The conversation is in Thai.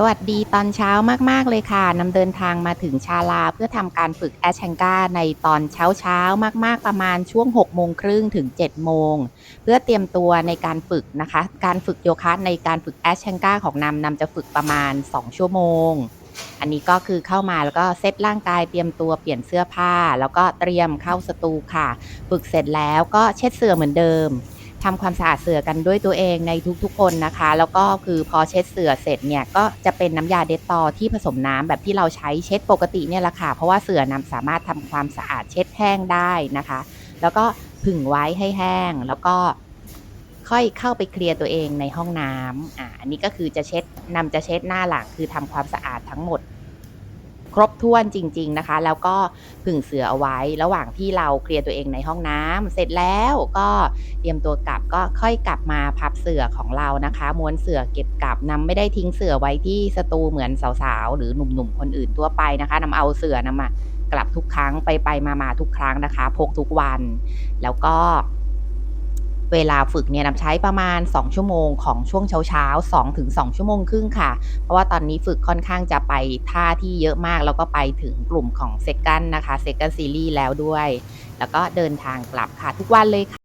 สวัสดีตอนเช้ามาก ๆ เลยค่ะนำเดินทางมาถึงชาลาเพื่อทำการฝึกแอชแชงกาในตอนเช้าๆมาก ๆ ประมาณช่วง 6 โมงครึ่งถึง 7 โมง เพื่อเตรียมตัวในการฝึกนะคะ การฝึกโยคะในการฝึกแอชแชงกาของนำนำจะฝึกประมาณ 2 ชั่วโมง อันนี้ก็คือเข้ามาแล้วก็เซตร่างกายเตรียมตัวเปลี่ยนเสื้อผ้า แล้วก็เตรียมเข้าสตูค่ะ ฝึกเสร็จแล้วก็เช็ดเสื่อเหมือนเดิม ทำความสะอาดเสือกันด้วยตัวเองในทุกๆคนนะคะ แล้วก็คือพอเช็ดเสือเสร็จเนี่ยก็จะเป็นน้ำยาเดตตอที่ผสมน้ำแบบที่เราใช้เช็ดปกติเนี่ยแหละค่ะ เพราะว่าเสือนำสามารถทำความสะอาดเช็ดแห้งได้นะคะ แล้วก็ผึ่งไว้ให้แห้งแล้วก็ค่อยเข้าไปเคลียร์ตัวเองในห้องน้ำอ่าอันนี้ก็คือจะเช็ดนำจะเช็ดหน้าหลังคือทำความสะอาดทั้งหมด รบถ้วนจริง ๆนะคะ แล้วก็ผึ่งเสือเอาไว้ ระหว่างที่เราเคลียร์ตัวเองในห้องน้ำเสร็จแล้วก็เตรียมตัวกลับก็ค่อยกลับมาพับเสือของเรานะคะ ม้วนเสือเก็บกลับนำไม่ได้ทิ้งเสือไว้ที่สตูเหมือนสาวๆหรือหนุ่มๆคนอื่นทั่วไปนะคะนำเอาเสือนำมากลับทุกครั้งไปไปมามาทุกครั้งนะคะ พกทุกวัน แล้วก็ เวลาฝึกเนี่ยนำใช้ประมาณ 2 ชั่วโมงของช่วงเช้าเช้า2ถึง2ชั่วโมงครึ่งค่ะ เพราะว่าตอนนี้ฝึกค่อนข้างจะไปท่าที่เยอะมาก แล้วก็ไปถึงกลุ่มของเซกันนะคะเซกันซีรีส์แล้วด้วย แล้วก็เดินทางกลับค่ะทุกวันเลยค่ะ